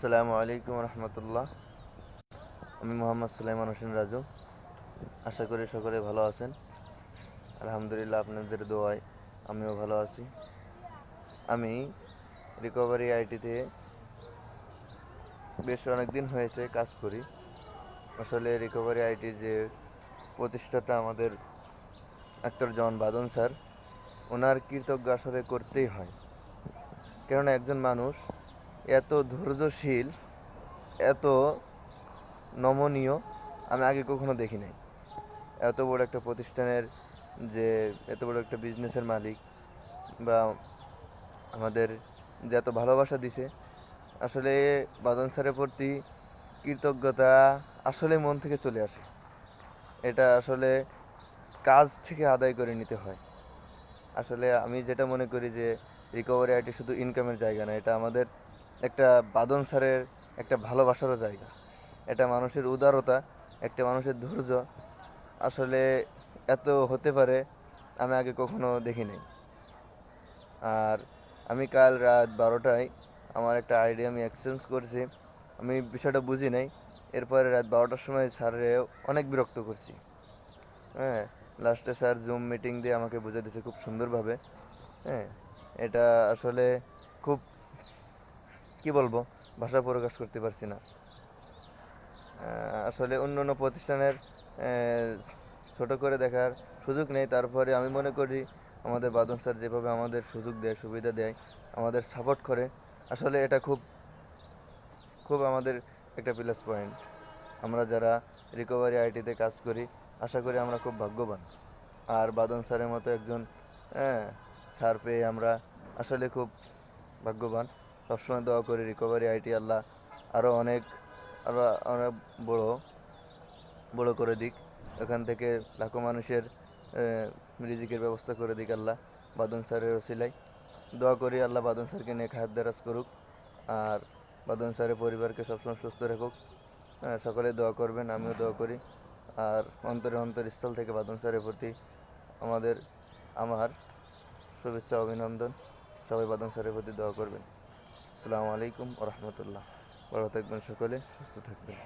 আসসালামু আলাইকুম রহমতুল্লাহ। আমি মোহাম্মদ সুলাইমান হোসেন রাজু। আশা করি সকলে ভালো আছেন। আলহামদুলিল্লাহ আপনাদের দোয়ায় আমিও ভালো আছি। আমি রিকভারি আইটিতে বেশ অনেক দিন হয়েছে কাজ করি। আসলে রিকভারি আইটি যে প্রতিষ্ঠাতা আমাদের আক্তর জন বাদন স্যার, ওনার কৃতজ্ঞ আসলে করতেই হয়। কেননা একজন মানুষ এত ধৈর্যশীল, এত নমনীয়, আমি আগে কখনো দেখি নাই। এত বড় একটা প্রতিষ্ঠানের যে, এত বড় একটা বিজনেসের মালিক বা আমাদের যে এত ভালোবাসা দিছে, আসলে বাদন স্যারের প্রতি কৃতজ্ঞতা আসলে মন থেকে চলে আসে। এটা আসলে কাজ থেকে আদায় করে নিতে হয়। আসলে আমি যেটা মনে করি যে রিকভারি আইটি শুধু ইনকামের জায়গা না, এটা আমাদের একটা বাদন স্যারের একটা ভালোবাসারও জায়গা। এটা মানুষের উদারতা, একটা মানুষের ধৈর্য। আসলে এত হতে পারে আমি আগে কখনো দেখি নাই আর আমি কাল রাত বারোটায় আমার একটা আইডিয়া আমি এক্সচেঞ্জ করছি। আমি বিষয়টা বুঝি নাই। এরপরে রাত বারোটার সময় স্যারে অনেক বিরক্ত করছি। হ্যাঁ লাস্টে স্যার জুম মিটিং দিয়ে আমাকে বুঝে দিয়েছে খুব সুন্দরভাবে। হ্যাঁ এটা আসলে খুব কি বলব? ভাষা প্রকাশ করতে পারছি না। আসলে অন্য অন্য প্রতিষ্ঠানের ছোট করে দেখার সুযোগ নেই। তারপরে আমি মনে করি আমাদের বাদন স্যার যেভাবে আমাদের সুযোগ দেয়, সুবিধা দেয়, আমাদের সাপোর্ট করে, আসলে এটা খুব খুব আমাদের একটা প্লাস পয়েন্ট আমরা যারা রিকভারি আইটিতে কাজ করি, আশা করি আমরা খুব ভাগ্যবান। আর বাদন স্যারের মতো একজন হ্যাঁ স্যার পেয়ে আমরা আসলে খুব ভাগ্যবান। সবসময় দোয়া করি রিকভারি আইটি আল্লাহ আরও অনেক আরও অনেক বড় বড় করে দিক। এখান থেকে লাখো মানুষের রিজিকের ব্যবস্থা করে দিক আল্লাহ, বাদন স্যারের ওসিলাই দোয়া করি আল্লাহ বাদন স্যারকে নিয়ে খাদ্য দারাজ করুক, আর বাদন স্যারের পরিবারকে সবসময় সুস্থ রাখুক। সকলে দোয়া করবেন, আমিও দোয়া করি। আর অন্তরে অন্তরস্থল থেকে বাদন স্যারের প্রতি আমাদের, আমার শুভেচ্ছা, অভিনন্দন। সবাই বাদন স্যারের প্রতি দোয়া করবেন। আসসালামু আলাইকুম রহমতুল্লাহ। ভালো থাকবেন সকলে সুস্থ থাকবেন।